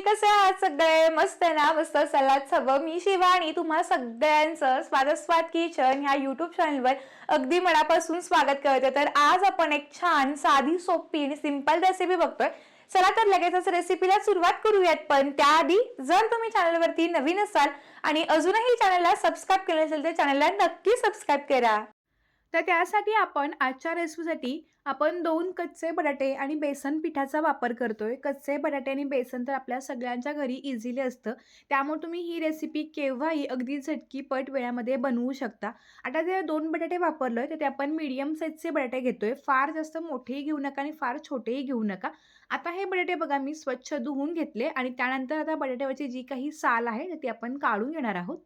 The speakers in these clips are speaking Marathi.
कसे आहात सगळे? मस्त आहे ना? मस्त सलाद हवं मी शिवानी तुम्हा सगळ्यांचं स्वागत स्वाद किचन ह्या युट्यूब चॅनलवर अगदी मनापासून स्वागत करते. तर आज आपण एक छान साधी सोपी आणि सिंपल रेसिपी बघतोय. चला तर लगेचच रेसिपीला सुरुवात करूयात. पण त्याआधी जर तुम्ही चॅनलवरती नवीन असाल आणि अजूनही चॅनलला सबस्क्राईब केलं असेल तर चॅनलला नक्की सबस्क्राईब करा. तर त्यासाठी आपण आजच्या रेसिपीसाठी आपण दोन कच्चे बटाटे आणि बेसन पिठाचा वापर करतो आहे कच्चे बटाटे आणि बेसन तर आपल्या सगळ्यांच्या घरी इझिली असतं. त्यामुळे तुम्ही ही रेसिपी केव्हाही अगदी झटकीपट वेळामध्ये बनवू शकता. आता जे दोन बटाटे वापरलो आहे तर ते आपण मीडियम साईजचे बटाटे घेतो आहे फार जास्त मोठेही घेऊ नका आणि फार छोटेही घेऊ नका. आता हे बटाटे बघा मी स्वच्छ धुवून घेतले आणि त्यानंतर आता बटाट्यावरची जी काही साल आहे ती आपण काढून घेणार आहोत.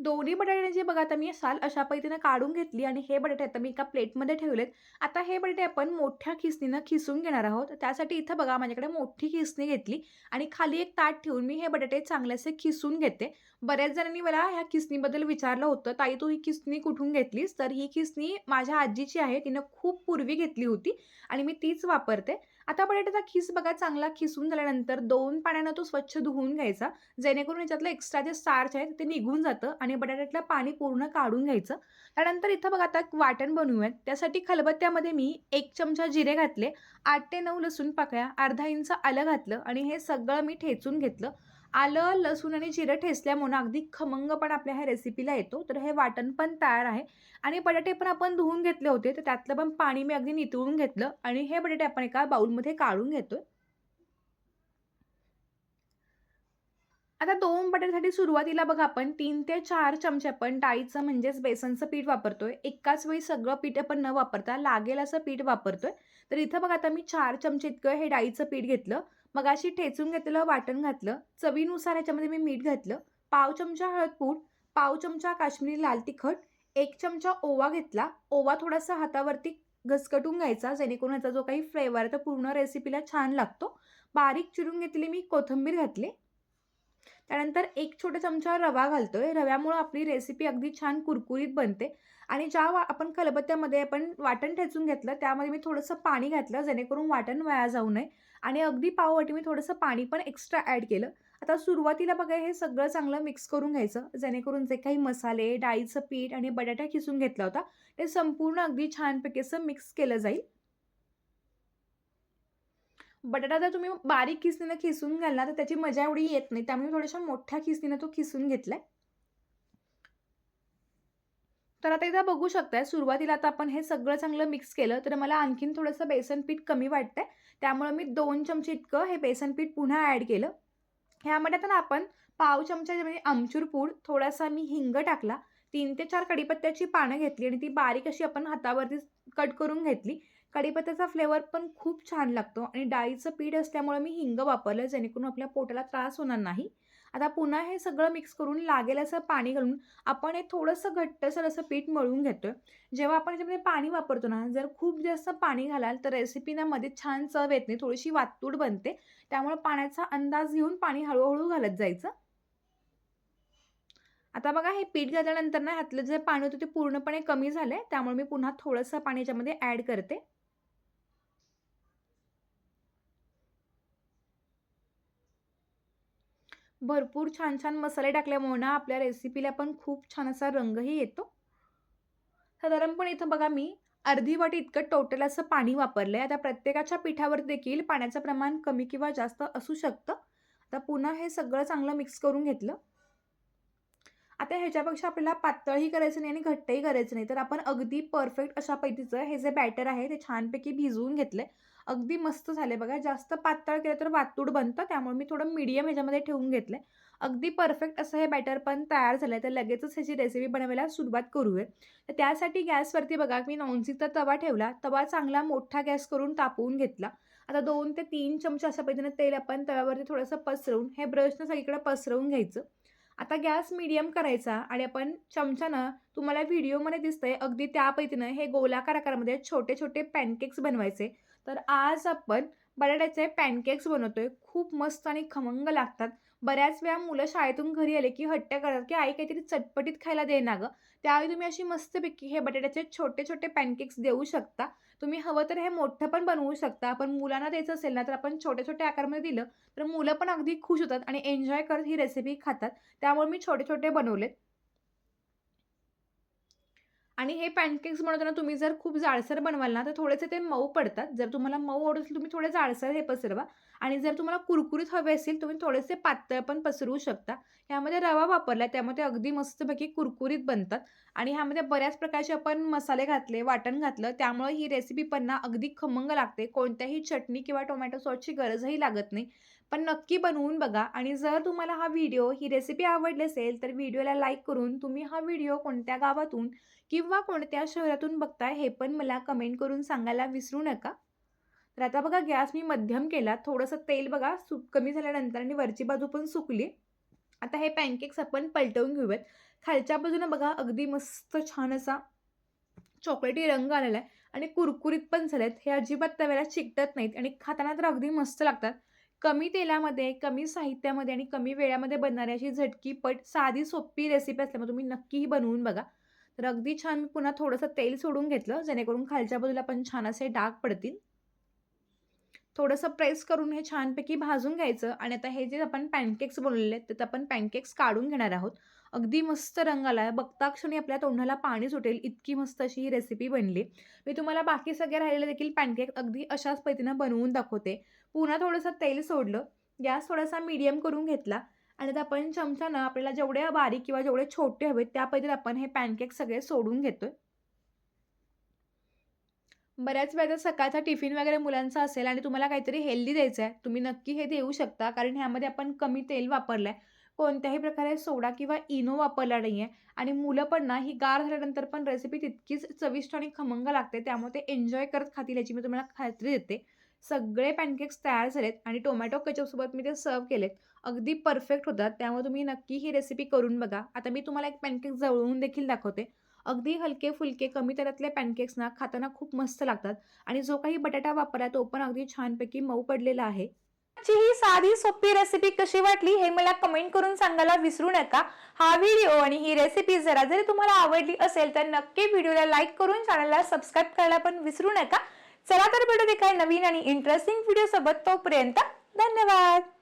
दोन्ही बटाट्याची बघा आता मी साल अशा पद्धतीनं काढून घेतली आणि हे बटाटे आता मी एका प्लेटमध्ये ठेवलेत. आता हे बटाटे आपण मोठ्या खिसणीनं खिसून घेणार आहोत. त्यासाठी इथं बघा माझ्याकडे मोठी खिसणी घेतली आणि खाली एक ताट ठेवून मी हे बटाटे चांगलेसे खिसून घेते. बऱ्याच जणांनी मला ह्या खिसणीबद्दल विचारलं होतं. ताई तू ही खिसणी कुठून घेतलीस? तर ही खिसणी माझ्या आजीची आहे. तिनं खूप पूर्वी घेतली होती आणि मी तीच वापरते. आता बटाट्याचा खिस बघा. चांगला खिसून झाल्यानंतर दोन पाण्यानं तो स्वच्छ धुवून घ्यायचा. जेणेकरून याच्यातलं एक्स्ट्रा जे स्टार्च आहे ते निघून जातं आणि बटाट्यातलं पाणी पूर्ण काढून घ्यायचं. त्यानंतर इथं बघा आता वाटण बनवूयात. त्यासाठी खलबत्त्यामध्ये मी एक चमचा जिरे घातले आठ ते नऊ लसूण पाकळ्या अर्धा इंच आलं घातलं आणि हे सगळं मी ठेचून घेतलं. आलं लसूण आणि जिरं ठेचल्यामुळे अगदी खमंग पण आपल्या ह्या रेसिपीला येतो. तर हे वाटण पण तयार आहे. आणि बटाटे पण आपण धुवून घेतले होते. तर त्यातलं पण पाणी मी अगदी नितळून घेतलं. आणि हे बटाटे आपण एका बाऊलमध्ये काढून घेतोय. आता दोन बटाट्यासाठी सुरुवातीला बघा आपण तीन ते चार चमचे आपण डाळीचं म्हणजेच बेसनचं पीठ वापरतोय. एकाच वेळी सगळं पीठ आपण न वापरता लागेल असं पीठ वापरतोय. तर इथं बघा आता मी चार चमचे इतकं हे डाळीचं पीठ घेतलं. मग अशी ठेचून घेतलेलं वाटण घातलं. चवीनुसार याच्यामध्ये मी मीठ घातलं. पाव चमचा हळद पूड पाव चमचा काश्मीरी लाल तिखट एक चमचा ओवा घेतला. ओवा थोडासा हातावरती घसकटून घ्यायचा जेणेकरून ह्याचा जो काही फ्लेवर आहे तो पूर्ण रेसिपीला छान लागतो. बारीक चिरून घेतली मी कोथिंबीर घातली. त्यानंतर एक छोटा चमचा रवा घालतोय. रव्यामुळं आपली रेसिपी अगदी छान कुरकुरीत बनते. आणि ज्या वा आपण खलबत्त्यामध्ये आपण वाटण ठेचून घेतलं त्यामध्ये मी थोडंसं पाणी घातलं जेणेकरून वाटण वाया जाऊ नये. आणि अगदी पाववाटी मी थोडंसं पाणी पण एक्स्ट्रा ॲड केलं. आता सुरुवातीला बघा हे सगळं चांगलं मिक्स करून घ्यायचं. जेणेकरून जे काही मसाले डाळीचं पीठ आणि बटाटा खिसून घेतला होता ते संपूर्ण अगदी छानपैकी असं मिक्स केलं जाईल. बटाटा जर तुम्ही बारीक खिसणीनं खिसून घालला तर त्याची मजा एवढी येत नाही. त्यामुळे थोड्याशा मोठ्या खिसणीनं तो खिसून घेतलाय. तर आता इथं बघू शकताय सुरुवातीला आता आपण हे सगळं चांगलं मिक्स केलं तर मला आणखीन थोडंसं बेसन पीठ कमी वाटतंय. त्यामुळे मी दोन चमचे इतकं हे बेसन पीठ पुन्हा ॲड केलं. ह्यामध्ये आता आपण पाव चमचा म्हणजे आमचूर पूड थोडासा मी हिंग टाकला. तीन ते चार कडीपत्त्याची पानं घेतली आणि ती बारीक अशी आपण हातावरती कट करून घेतली. कढीपत्त्याचा फ्लेवर पण खूप छान लागतो आणि डाळीचं पीठ असल्यामुळे मी हिंग वापरलं जेणेकरून आपल्या पोटाला त्रास होणार नाही. आता पुन्हा हे सगळं मिक्स करून लागेल असं पाणी घालून आपण हे थोडंसं घट्टसर असं पीठ मळून घेतोय. जेव्हा आपण याच्यामध्ये पाणी वापरतो ना जर खूप जास्त पाणी घालाल तर रेसिपीना मध्ये छान चव येत नाही थोडीशी वातूड बनते. त्यामुळे पाण्याचा अंदाज घेऊन पाणी हळूहळू घालत जायचं. आता बघा हे पीठ घातल्यानंतर ना ह्यातलं जे पाणी होतं ते पूर्णपणे कमी झालंय. त्यामुळे मी पुन्हा थोडंसं पाणी याच्यामध्ये ॲड करते. भरपूर छान छान मसाले टाकल्यामुळे ना आपल्या रेसिपीला पण खूप छान असा रंगही येतो. साधारणपणे इथं बघा मी अर्धी वाटी इतकं टोटल असं पाणी वापरलं आहे आता प्रत्येकाच्या पिठावर देखील पाण्याचं प्रमाण कमी किंवा जास्त असू शकतं. आता पुन्हा हे सगळं चांगलं मिक्स करून घेतलं. आता ह्याच्यापेक्षा आपल्याला पातळही करायचं नाही आणि घट्टही करायचं नाही. तर आपण अगदी परफेक्ट अशा पद्धतीचं हे जे बॅटर आहे ते छानपैकी भिजवून घेतलं आहे अगदी मस्त झाले. बघा जास्त पातळ केलं तर वातूड बनतं त्यामुळे मी थोडं मीडियम ह्याच्यामध्ये ठेवून घेतलं अगदी परफेक्ट असं हे बॅटर पण तयार झालं आहे तर लगेचच ह्याची रेसिपी बनवायला सुरुवात करूया. तर त्यासाठी गॅसवरती बघा मी नॉनस्टिकचा तवा ठेवला. तवा चांगला मोठा गॅस करून तापवून घेतला. आता दोन ते तीन चमचे अशा पद्धतीने तेल आपण तव्यावरती थोडंसं पसरवून हे ब्रशनं सगळीकडे पसरवून घ्यायचं. आता गॅस मिडियम करायचा आणि आपण चमच्यानं तुम्हाला व्हिडिओमध्ये दिसतंय अगदी त्या पद्धतीनं हे गोलाकार आकारामध्ये छोटे छोटे पॅनकेक्स बनवायचे. तर आज आपण बटाट्याचे पॅनकेक्स बनवतोय. खूप मस्त आणि खमंग लागतात. बऱ्याच वेळा मुलं शाळेतून घरी आले की हट्ट करतात की आई काहीतरी चटपटीत खायला दे ना गं. त्यावेळी तुम्ही अशी मस्तपैकी हे बटाट्याचे छोटे-छोटे पॅनकेक्स देऊ शकता. तुम्ही हवं तर हे मोठं पण बनवू शकता. पण मुलांना द्यायचं असेल ना, तर आपण छोट्या-छोट्या आकारमध्ये दिलं, तर मुलं पण अगदी खुश होतात आणि एन्जॉय करत ही रेसिपी खातात. त्यामुळे मी छोटे-छोटे बनवलेत. आणि हे पॅनकेक्स बनवताना तुम्ही जर खूप जाडसर बनवाल ना, तर थोडेसे ते मऊ पडतात. जर तुम्हाला मऊ आवडत असेल, तुम्ही थोडे जाडसर हे पसरवा आणि जर तुम्हाला कुरकुरीत हवे असेल तुम्ही थोडेसे पातळ पण पसरवू शकता. ह्यामध्ये रवा वापरला त्यामुळे ते अगदी मस्तपैकी कुरकुरीत बनतात आणि ह्यामध्ये बऱ्याच प्रकारचे आपण मसाले घातले, वाटण घातलं, त्यामुळे ही रेसिपी पण ना अगदी खमंग लागते. कोणत्याही चटणी किंवा टोमॅटो सॉसची गरजही लागत नाही. पण नक्की बनवून बघा आणि जर तुम्हाला हा व्हिडिओ, ही रेसिपी आवडली असेल, तर व्हिडिओला लाईक करून तुम्ही हा व्हिडिओ कोणत्या गावातून किंवा कोणत्या शहरातून बघताय हे पण मला कमेंट करून सांगायला विसरू नका. तर आता बघा गॅस मी मध्यम केला. थोडंसं तेल बघा सु कमी झाल्यानंतर आणि वरची बाजू पण सुकली. आता हे पॅनकेक्स आपण पलटवून घेऊयात. खालच्या बाजूनं बघा अगदी मस्त छान असा चॉकलेटी रंग आलेला आहे आणि कुरकुरीत पण झालेत. हे अजिबात तव्याला चिकटत नाहीत आणि खाताना तर अगदी मस्त लागतात. कमी तेलामध्ये, कमी साहित्यामध्ये आणि कमी वेळामध्ये बनणारी अशी झटकीपट, साधी सोपी रेसिपी असल्यामुळे तुम्ही नक्कीही बनवून बघा. तर अगदी छान मी पुन्हा थोडंसं तेल सोडून घेतलं, जेणेकरून खालच्या बाजूला पण छान असे डाग पडतील. थोडंसं प्रेस करून हे छानपैकी भाजून घ्यायचं आणि आता हे जे आपण पॅनकेक्स बनवलेले आहेत, त्यात आपण पॅनकेक्स काढून घेणार आहोत. अगदी मस्त रंग आला आहे. बघता क्षणी आपल्या तोंडाला पाणी सुटेल, इतकी मस्त अशी ही रेसिपी बनली. मी तुम्हाला बाकी सगळे राहिलेले देखील पॅनकेक अगदी अशाच पद्धतीनं बनवून दाखवते. पुन्हा थोडंसं तेल सोडलं, गॅस थोडासा मीडियम करून घेतला आणि आता आपण चमच्यानं आपल्याला जेवढे बारीक किंवा जेवढे छोटे हवेत, त्या पद्धतीत आपण हे पॅनकेक सगळे सोडून घेतोय. बऱ्याच वेळेला सकाळचा टिफिन वगैरे मुलांचा असेल आणि तुम्हाला काहीतरी हेल्दी द्यायचं आहे, तुम्ही नक्की हे देऊ शकता. कारण ह्यामध्ये आपण कमी तेल वापरलं आहे. कोणत्याही प्रकारे सोडा किंवा इनो वापरला नाही आहे आणि मुलं पण ना ही गार झाल्यानंतर पण रेसिपी तितकीच चविष्ट आणि खमंग लागते. त्यामुळे ते एन्जॉय करत खातील याची मी तुम्हाला खात्री देते. सगळे पॅनकेक्स तयार झालेत आणि टोमॅटो केचपसोबत मी ते सर्व्ह केलेत. अगदी परफेक्ट होतात. त्यामुळे तुम्ही नक्की ही रेसिपी करून बघा. आता मी तुम्हाला एक पॅनकेक जवळून देखील दाखवते. अगदी हलके-फुलके कमी तेलातले पॅनकेक्स ना खाताना खूप मस्त लागतात आणि जो काही बटाटा वापरला तो पण अगदी छानपैकी मऊ पडलेला आहे. आजची ही साधी सोपी रेसिपी कशी वाटली हे मला कमेंट करून सांगायला विसरू नका. हा व्हिडिओ आणि ही रेसिपी जरा जरी तुम्हाला आवडली असेल, तर नक्की व्हिडिओला लाईक करून चॅनलला सबस्क्राईब करायला पण विसरू नका. चला तर भेटूया काय नवीन आणि इंटरेस्टिंग व्हिडिओ सोबत. तोपर्यंत धन्यवाद.